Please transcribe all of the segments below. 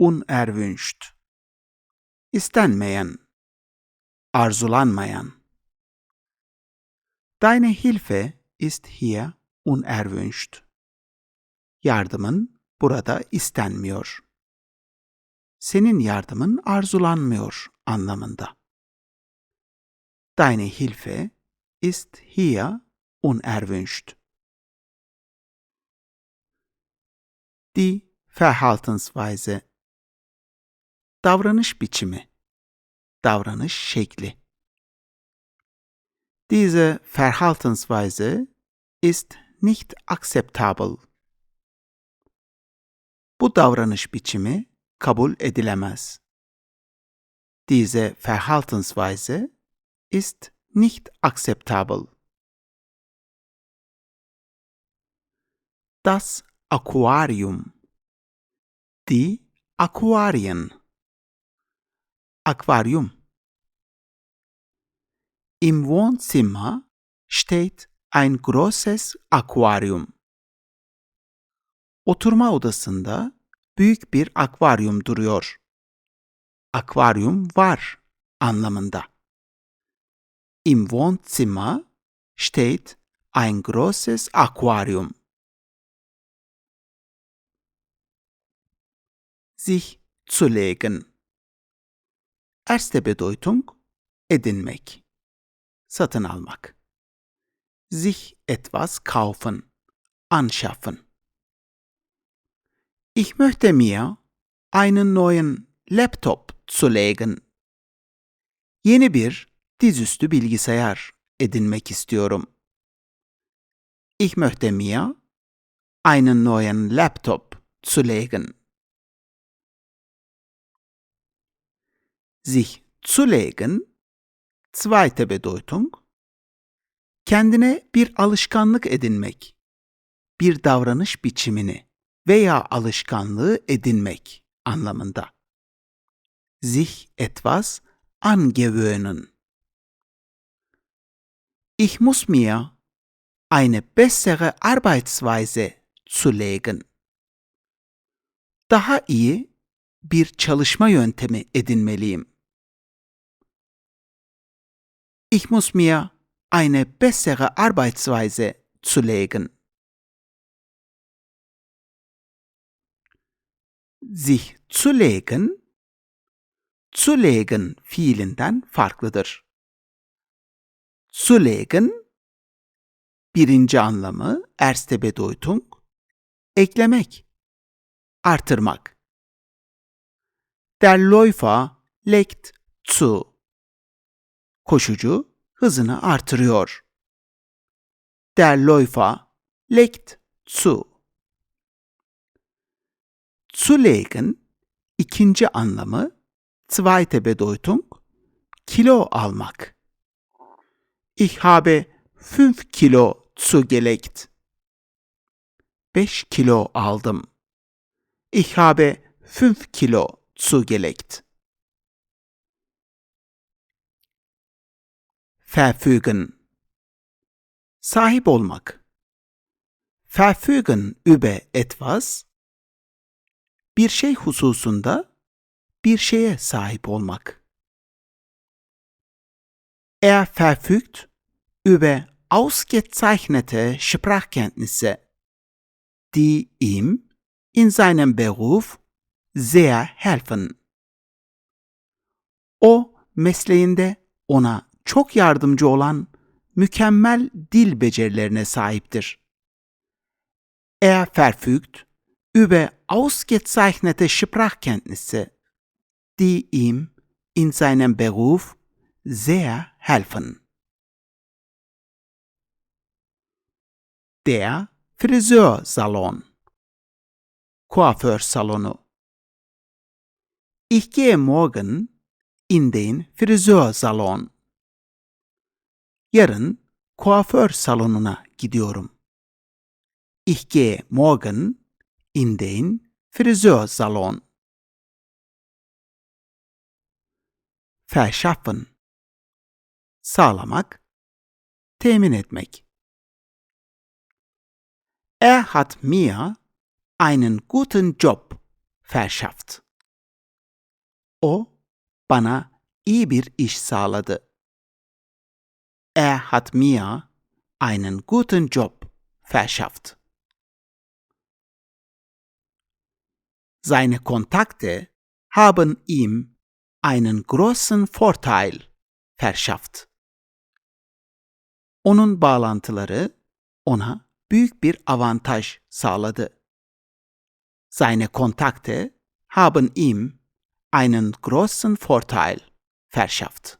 unerwünscht. İstenmeyen, arzulanmayan. Deine Hilfe ist hier unerwünscht. Yardımın burada istenmiyor. Senin yardımın arzulanmıyor anlamında. Deine Hilfe ist hier unerwünscht. Die Verhaltensweise davranış biçimi, davranış şekli. Diese Verhaltensweise ist nicht akzeptabel. Bu davranış biçimi kabul edilemez. Diese Verhaltensweise ist nicht akzeptabel. Das Aquarium. Die Aquarien. Aquarium. Im Wohnzimmer steht ein großes Aquarium. Oturma odasında büyük bir akvaryum duruyor. Akvaryum var anlamında. Im Wohnzimmer steht ein großes Aquarium. Sich zu legen. Erste Bedeutung edinmek, satın almak. Sich etwas kaufen, anschaffen. Ich möchte mir einen neuen Laptop zulegen. Yeni bir dizüstü bilgisayar edinmek istiyorum. Ich möchte mir einen neuen Laptop zulegen. Sich zulegen, zweite Bedeutung, kendine bir alışkanlık edinmek, bir davranış biçimini veya alışkanlığı edinmek anlamında. Sich etwas angewöhnen. Ich muss mir eine bessere Arbeitsweise zulegen. Daha iyi bir çalışma yöntemi edinmeliyim. Ich muss mir eine bessere Arbeitsweise zulegen. Sich zulegen, zulegen fiilinden farklıdır. Zulegen, birinci anlamı erste Bedeutung, eklemek, artırmak. Der Läufer legt zu. Koşucu hızını artırıyor. Der Läufer legt zu. Zulegen ikinci anlamı zweite Bedeutung kilo almak. Ich habe 5 kilo zugelegt. 5 kilo aldım. Ich habe 5 kilo zugelegt. Verfügen. Sahip olmak. Verfügen über etwas. Bir şey hususunda bir şeye sahip olmak. Er verfügt über ausgezeichnete Sprachkenntnisse, die ihm in seinem Beruf sehr helfen. O mesleğinde ona çok yardımcı olan mükemmel dil becerilerine sahiptir. Er verfügt über ausgezeichnete Sprachkenntnisse, die ihm in seinem Beruf sehr helfen. Der Friseursalon Kuaförsalonu Ich gehe morgen in den Friseursalon. Yarın kuaför salonuna gidiyorum. Ich gehe morgen in den Friseursalon. Verschaffen Sağlamak, temin etmek. Er hat mir einen guten Job verschafft. O bana iyi bir iş sağladı. Er hat mir einen guten Job verschafft. Seine Kontakte haben ihm einen großen Vorteil verschafft. Onun bağlantıları ona büyük bir avantaj sağladı. Seine Kontakte haben ihm einen großen Vorteil verschafft.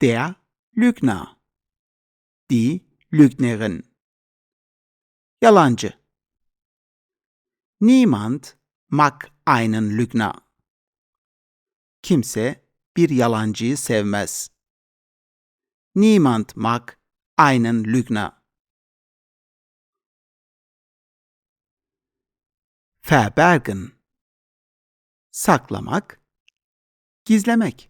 Der Lügner, die Lügnerin. Yalancı. Niemand mag einen Lügner. Kimse bir yalancıyı sevmez. Niemand mag einen Lügner. Verbergen. Saklamak, gizlemek.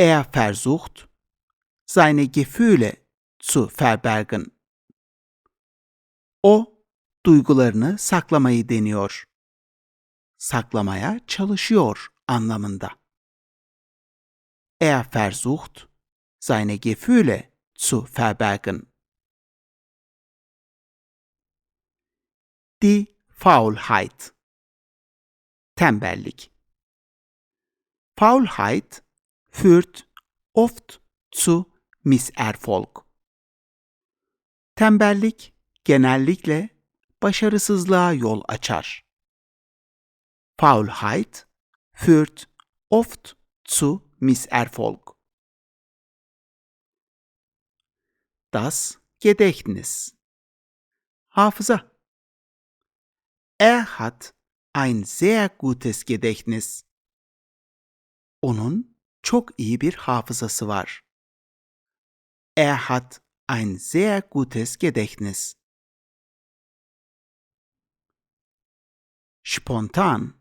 Er versucht, seine Gefühle zu verbergen. O, duygularını saklamayı deniyor. Saklamaya çalışıyor anlamında. Er versucht, seine Gefühle zu verbergen. Die Faulheit. Tembellik. Faulheit führt oft zu Misserfolg. Tembellik genellikle başarısızlığa yol açar. Faulheit führt oft zu Misserfolg. Das Gedächtnis. Hafıza. Er hat ein sehr gutes Gedächtnis. Onun çok iyi bir hafızası var. Er hat ein sehr gutes Gedächtnis. Spontan.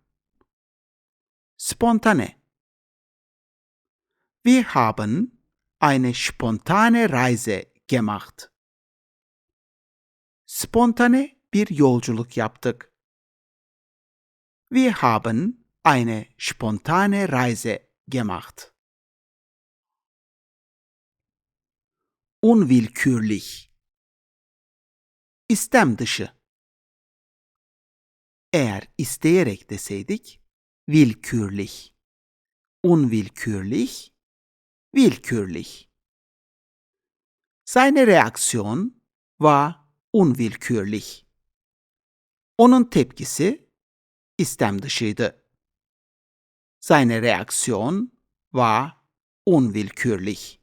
Spontane. Wir haben eine spontane Reise gemacht. Spontane bir yolculuk yaptık. Wir haben eine spontane Reise gemacht. Unwillkürlich. İstem dışı. Eğer isteyerek deseydik, willkürlich. Unwillkürlich, willkürlich. Seine Reaktion war unwillkürlich. Onun tepkisi istem dışıydı. Seine Reaktion war unwillkürlich.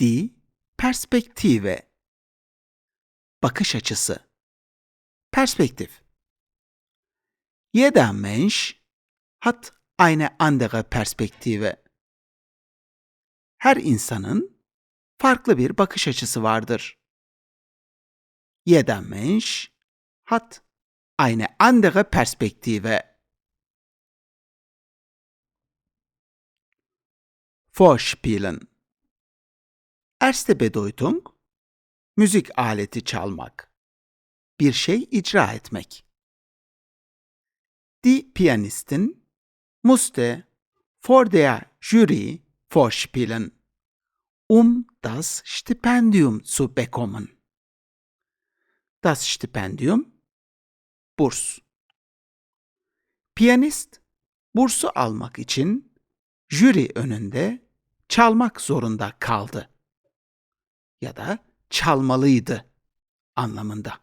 Die Perspektive Bakış açısı Perspektif Jeder Mensch hat eine andere Perspektive. Her insanın farklı bir bakış açısı vardır. Jeder Mensch hat eine andere Perspektive. Vorspielen Erste Bedeutung Müzik aleti çalmak. Bir şey icra etmek. Die Pianistin musste vor der Jury vorspielen, um das Stipendium zu bekommen. Das Stipendium burs. Piyanist bursu almak için jüri önünde çalmak zorunda kaldı. Ya da çalmalıydı anlamında.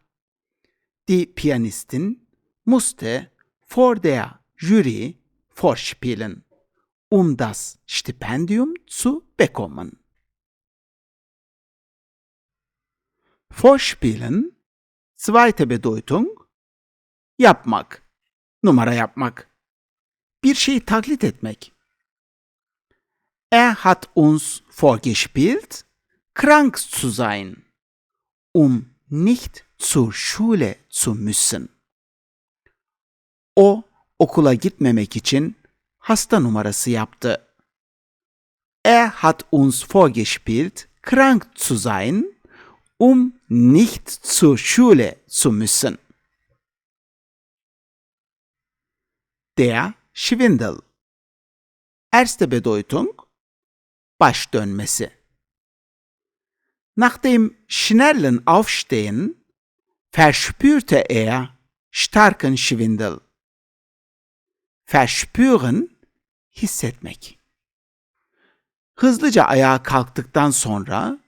Die Pianistin musste vor der Jury vorspielen, um das Stipendium zu bekommen. Vorspielen, zweite Bedeutung, yapmak, numara yapmak, bir şeyi taklit etmek. Er hat uns vorgespielt, krank zu sein, um nicht zur Schule zu müssen. O okula gitmemek için hasta numarası yaptı. Er hat uns vorgespielt, krank zu sein, um nicht zur Schule zu müssen. Der Schwindel. Erste Bedeutung baş dönmesi. Nach dem schnellen Aufstehen verspürte er starken Schwindel. Verspüren hissetmek. Hızlıca ayağa kalktıktan sonra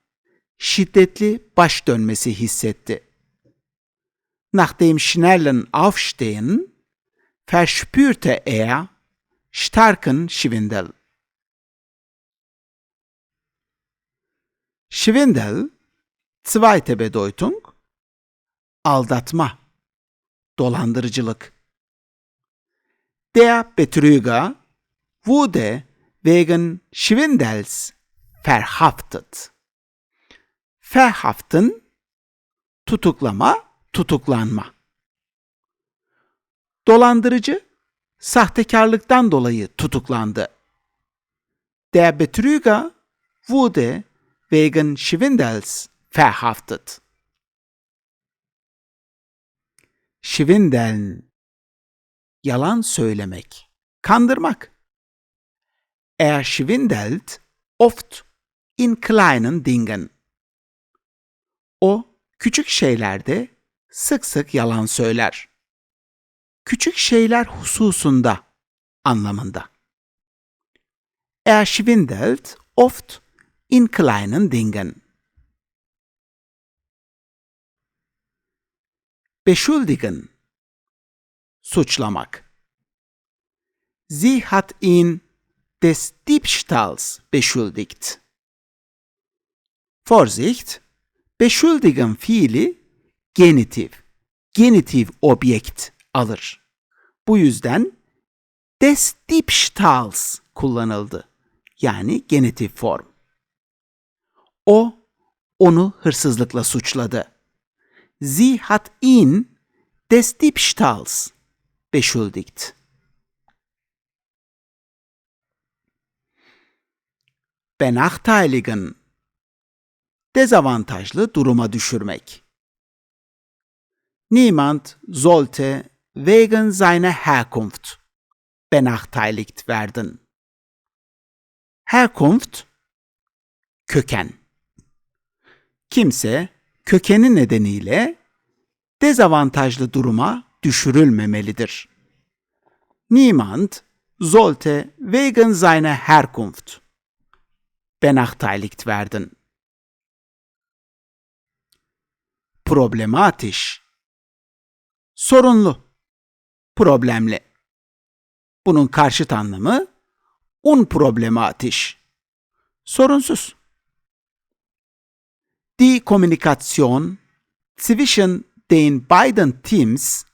şiddetli baş dönmesi hissetti. Nach schnellen Aufstehen verspürte er starken Schwindel. Schwindel, zweite Bedeutung, aldatma, dolandırıcılık. Der Betrüger wurde wegen Schwindels verhaftet. Verhaften, tutuklama, tutuklanma. Dolandırıcı, sahtekarlıktan dolayı tutuklandı. Der Betrüger wurde wegen Schwindels verhaftet. Schwindeln yalan söylemek, kandırmak. Er schwindelt oft in kleinen Dingen. O küçük şeylerde sık sık yalan söyler. Küçük şeyler hususunda anlamında. Er schwindelt oft in kleinen Dingen. Beschuldigen suçlamak. Sie hat ihn des Diebstahls beschuldigt. Vorsicht, beschuldigen fiili genitiv, genitiv objekt alır. Bu yüzden des Diebstahls kullanıldı. Yani genitif form. O onu hırsızlıkla suçladı. Sie hat ihn des Diebstahls beschuldigt. Benachteiligen dezavantajlı duruma düşürmek. Niemand sollte wegen seiner Herkunft benachteiligt werden. Herkunft köken. Kimse kökeni nedeniyle dezavantajlı duruma düşürülmemelidir. Niemand sollte wegen seiner Herkunft benachteiligt werden. Problematisch sorunlu, problemli. Bunun karşıt anlamı unproblematisch, sorunsuz. Die Kommunikation zwischen den beiden Teams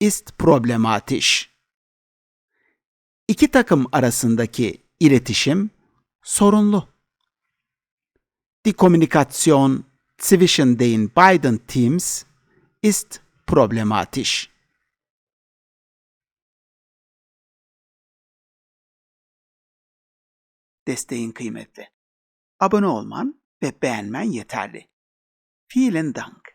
ist problematisch. İki takım arasındaki iletişim sorunlu. Die Kommunikation zwischen den beiden Teams ist problematisch. Desteğin kıymetli. Abone olman ve beğenmen yeterli. Vielen Dank.